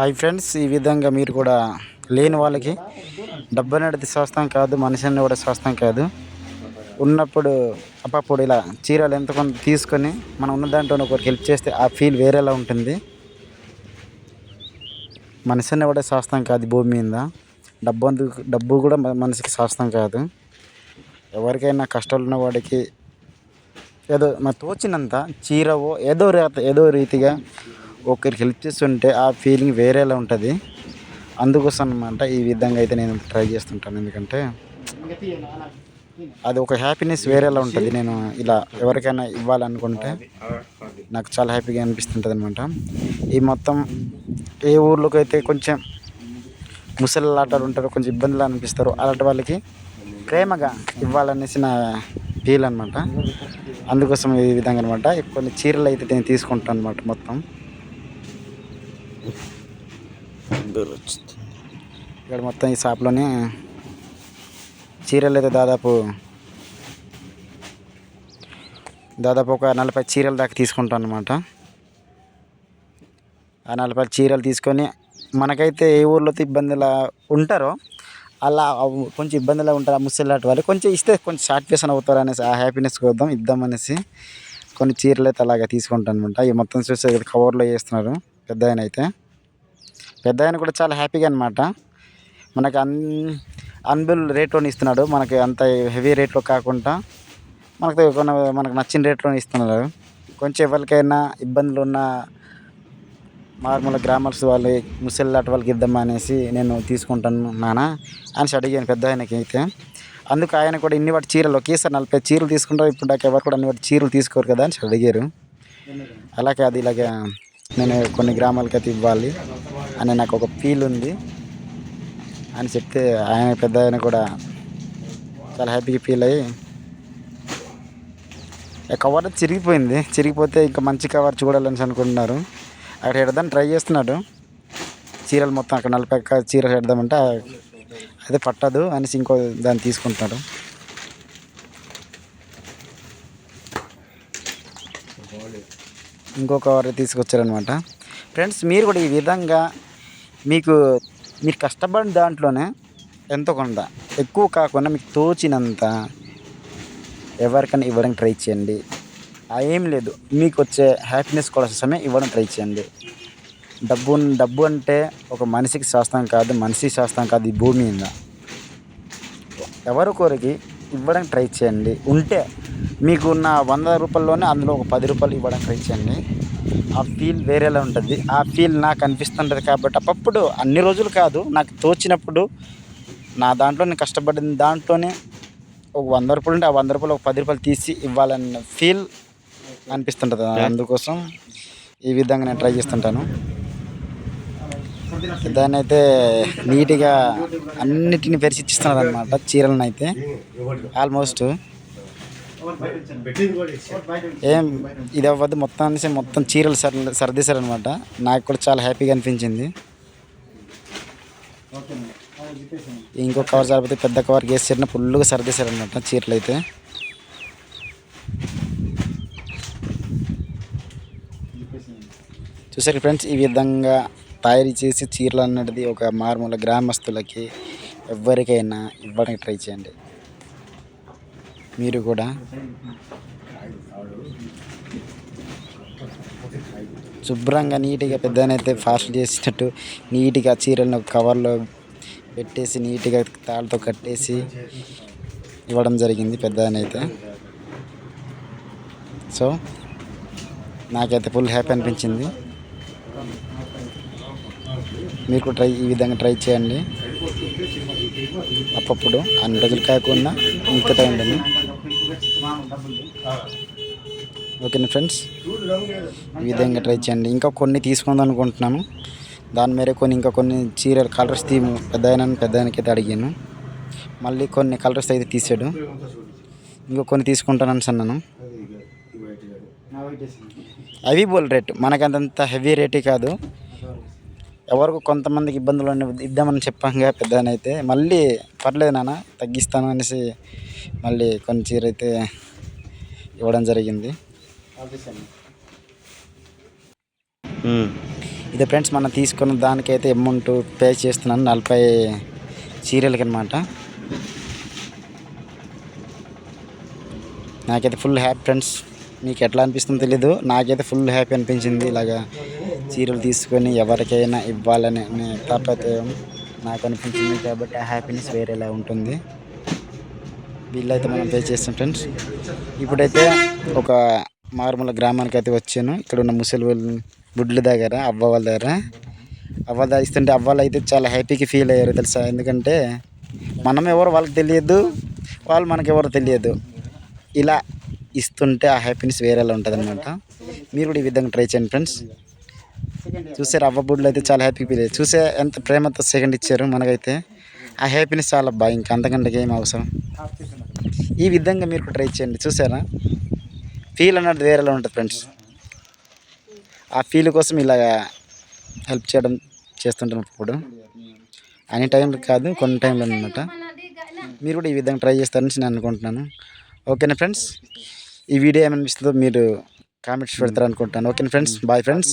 Hi friends ఈ విధంగా మీరు కూడా లేని వాళ్ళకి డబ్బు అనేది స్వస్థం కాదు మనిషిని కూడా స్వస్థం కాదు. ఉన్నప్పుడు అప్పప్పుడు ఇలా చీరలు ఎంత కొంత తీసుకొని మనం ఉన్న దాంట్లో ఒకరికి హెల్ప్ చేస్తే ఆ ఫీల్ వేరేలా ఉంటుంది. మనిషిని కూడా స్వస్థం కాదు భూమి మీద. డబ్బు అందుకు డబ్బు కూడా మనిషికి స్వస్థం కాదు. ఎవరికైనా కష్టాలు ఉన్న వాడికి ఏదో మన తోచినంత చీరవో ఏదో రీత ఏదో రీతిగా ఒకరికి హెల్ప్ చేస్తుంటే ఆ ఫీలింగ్ వేరేలా ఉంటుంది. అందుకోసం అనమాట ఈ విధంగా అయితే నేను ట్రై చేస్తుంటాను. ఎందుకంటే అది ఒక హ్యాపీనెస్ వేరేలా ఉంటుంది. నేను ఇలా ఎవరికైనా ఇవ్వాలనుకుంటే నాకు చాలా హ్యాపీగా అనిపిస్తుంటుంది అనమాట ఈ మొత్తం ఏ ఊర్లోకి అయితే కొంచెం ముసలాటలు ఉంటారో కొంచెం ఇబ్బందులు అనిపిస్తారో అలాంటి వాళ్ళకి ప్రేమగా ఇవ్వాలనేసి నా ఫీల్ అనమాట అందుకోసం ఈ విధంగా అనమాట కొన్ని చీరలు అయితే నేను తీసుకుంటాను అనమాట మొత్తం. ఇక్కడ మొత్తం ఈ షాప్లోనే చీరలు అయితే దాదాపు దాదాపు ఒక నలభై చీరల దాకా తీసుకుంటాం అనమాట ఆ నలభై చీరలు తీసుకొని మనకైతే ఏ ఊర్లో అయితే ఉంటారో అలా కొంచెం ఇబ్బందిలా ఉంటారు ఆ ముసలిలాంటి వాళ్ళు. కొంచెం ఇస్తే కొంచెం సాటిస్ఫాక్షన్ అవుతారు అనేసి ఆ హ్యాపీనెస్ కోసం ఇద్దామనేసి కొన్ని చీరలు అయితే అలాగా తీసుకుంటాను అనమాట ఇవి మొత్తం చూసే కవర్లో వేస్తున్నారు పెద్ద ఆయన అయితే. పెద్ద ఆయన కూడా చాలా హ్యాపీగా అనమాట మనకు అన్ అన్బిల్ రేట్లో ఇస్తున్నాడు. మనకి అంత హెవీ రేట్లో కాకుండా మనకు కొన్న మనకు నచ్చిన రేట్లో ఇస్తున్నారు కొంచెం ఎవరికైనా ఇబ్బందులు ఉన్న మారుమూల గ్రామర్స్ వాళ్ళు ముసలిలాంటి వాళ్ళకి ఇద్దామా అనేసి నేను తీసుకుంటాను నాన్న అనేసి అడిగాను పెద్ద ఆయనకి అయితే. అందుకు ఆయన కూడా ఇన్ని వాటి చీరలు ఒకేసారి నలభై చీరలు తీసుకుంటారు. ఇప్పుడు దాకా ఎవరు కూడా అన్ని వాటి చీరలు తీసుకోరు కదా అని అడిగారు. అలాగే అది ఇలాగే నేను కొన్ని గ్రామాలకి అయితే ఇవ్వాలి. అని నాకు ఒక ఫీల్ ఉంది. అని చెప్తే ఆయన పెద్ద ఆయన కూడా చాలా హ్యాపీగా ఫీల్ అయ్యి ఆ కవర్ చిరిగిపోయింది. చిరిగిపోతే ఇంకా మంచి కవర్ చూడాలని అనుకుంటున్నారు. అక్కడ పెడదాం ట్రై చేస్తున్నాడు. చీరలు మొత్తం అక్కడ నలభై చీరలు పెడదామంటే అదే పట్టదు అనేసి ఇంకో దాన్ని తీసుకుంటున్నాడు. ఇంకో కవర్ తీసుకొచ్చారనమాట ఫ్రెండ్స్ మీరు కూడా ఈ విధంగా మీకు మీరు కష్టపడిన దాంట్లోనే ఎంతో కొంత ఎక్కువ కాకుండా మీకు తోచినంత ఎవరికైనా ఇవ్వడానికి ట్రై చేయండి. ఏం లేదు మీకు వచ్చే హ్యాపీనెస్ కోసమే ఇవ్వడం ట్రై చేయండి. డబ్బు డబ్బు అంటే ఒక మనిషికి శాస్త్రం కాదు మనిషి శాస్త్రం కాదు ఈ భూమి మీద. ఎవరి కోరికి ఇవ్వడానికి ట్రై చేయండి. ఉంటే మీకు ఉన్న వంద రూపాయల్లోనే అందులో ఒక పది రూపాయలు ఇవ్వడానికి ట్రై చేయండి. ఆ ఫీల్ వేరేలా ఉంటుంది. ఆ ఫీల్ నాకు అనిపిస్తుంటుంది కాబట్టి అప్పుడు అన్ని రోజులు కాదు నాకు తోచినప్పుడు నా దాంట్లో నేను కష్టపడిన దాంట్లోనే ఒక వంద రూపాయలు ఉంటే ఆ వంద రూపాయలు ఒక పది రూపాయలు తీసి ఇవ్వాలన్న ఫీల్ అనిపిస్తుంటుంది. అందుకోసం ఈ విధంగా నేను ట్రై చేస్తుంటాను. దాన్ని అయితే నీట్గా అన్నిటిని పరిశీలిస్తున్నారు అనమాట చీరలను అయితే ఆల్మోస్ట్ ఏం ఇది అవ్వద్దు మొత్తం అనేసి మొత్తం చీరలు సర్ సర్దేశారు అనమాట నాకు కూడా చాలా హ్యాపీగా అనిపించింది. ఇంకో కవర్ సరిపోతే పెద్ద కవర్ వేసారు ఫుల్గా సర్దేశారు అనమాట చీరలు అయితే చూసారు ఫ్రెండ్స్ ఈ విధంగా తయారు చేసి చీరలు అన్నది ఒక మారుమూల గ్రామస్తులకి ఎవరికైనా ఇవ్వడానికి ట్రై చేయండి. మీరు కూడా. శుభ్రంగా నీట్గా పెద్దనైతే ఫాస్ట్ చేసినట్టు నీట్గా చీరలను కవర్లో పెట్టేసి నీట్గా తాళ్ళతో కట్టేసి ఇవ్వడం జరిగింది పెద్దనైతే సో నాకైతే ఫుల్ హ్యాపీ అనిపించింది. మీరు కూడా ట్రై ఈ విధంగా ట్రై చేయండి. అప్పుడప్పుడు అన్ని రోజులు కాకుండా ఇంత టైం ఉండండి ఓకేనా ఫ్రెండ్స్? ఈ విధంగా ట్రై చేయండి. ఇంకా కొన్ని తీసుకుందాం అనుకుంటున్నాను. దాని మేరే కొన్ని ఇంకా కొన్ని చీరలు కలర్స్ తీ పెద్ద ఆయన పెద్ద అడిగాను. మళ్ళీ కొన్ని కలర్స్ అయితే తీసాడు. ఇంకో కొన్ని తీసుకుంటానని అన్నాను అవి బోల్ రేట్. మనకంతంత హెవీ రేటే కాదు. ఎవరికి కొంతమందికి ఇబ్బందులు ఇద్దామని చెప్పాంగా పెద్ద ఆయన అయితే మళ్ళీ పర్లేదు నాన్న తగ్గిస్తాను అనేసి మళ్ళీ కొన్ని చీర అయితే ఇవ్వడం జరిగింది. ఇది ఫ్రెండ్స్ మనం తీసుకున్న దానికైతే అమౌంట్ పే చేస్తున్నాను నలభై చీరలకి అనమాట నాకైతే ఫుల్ హ్యాపీ ఫ్రెండ్స్ మీకు ఎట్లా అనిపిస్తుందో తెలీదు. నాకైతే ఫుల్ హ్యాపీ అనిపించింది ఇలాగా. చీరలు తీసుకొని ఎవరికైనా ఇవ్వాలని నేను తాపత్రయం నాకు అనిపించింది కాబట్టి ఆ హ్యాపీనెస్ వేరేలా ఉంటుంది. వీళ్ళైతే మనం పే చేస్తాం ఫ్రెండ్స్ ఇప్పుడైతే ఒక మారుమూల గ్రామానికి అయితే వచ్చాను. ఇక్కడ ఉన్న ముసలి వాళ్ళు దగ్గర అవ్వ వాళ్ళ దగ్గర అవ్వ దగ్గర ఇస్తుంటే అయితే చాలా హ్యాపీగా ఫీల్ అయ్యారు తెలుసా? ఎందుకంటే మనం ఎవరు వాళ్ళకి తెలియదు వాళ్ళు మనకెవరు తెలియదు. ఇలా ఇస్తుంటే ఆ హ్యాపీనెస్ వేరేలా ఉంటుంది అనమాట మీరు కూడా ఈ విధంగా ట్రై చేయండి ఫ్రెండ్స్ చూసే రవ్వ బుడ్లు అయితే చాలా హ్యాపీ ఫీల్ అయ్యారు చూసే ఎంత ప్రేమతో సెకండ్ ఇచ్చారు మనకైతే. ఆ హ్యాపీనెస్ చాలా బాగా ఇంకా అంతకంటే ఏం అవసరం. ఈ విధంగా మీరు కూడా ట్రై చేయండి. చూసారా? ఫీల్ అన్నది వేరేలా ఉంటుంది ఫ్రెండ్స్ ఆ ఫీల్ కోసం ఇలాగా హెల్ప్ చేయడం చేస్తుంటాను ఇప్పుడు. అన్ని టైంలో కాదు కొన్ని టైంలో అనమాట మీరు కూడా ఈ విధంగా ట్రై చేస్తారని నేను అనుకుంటున్నాను. ఓకేనా ఫ్రెండ్స్ ఈ వీడియో ఏమనిపిస్తుందో మీరు కామెంట్స్ పెడతారు అనుకుంటాను ఓకేనా ఫ్రెండ్స్ బాయ్ ఫ్రెండ్స్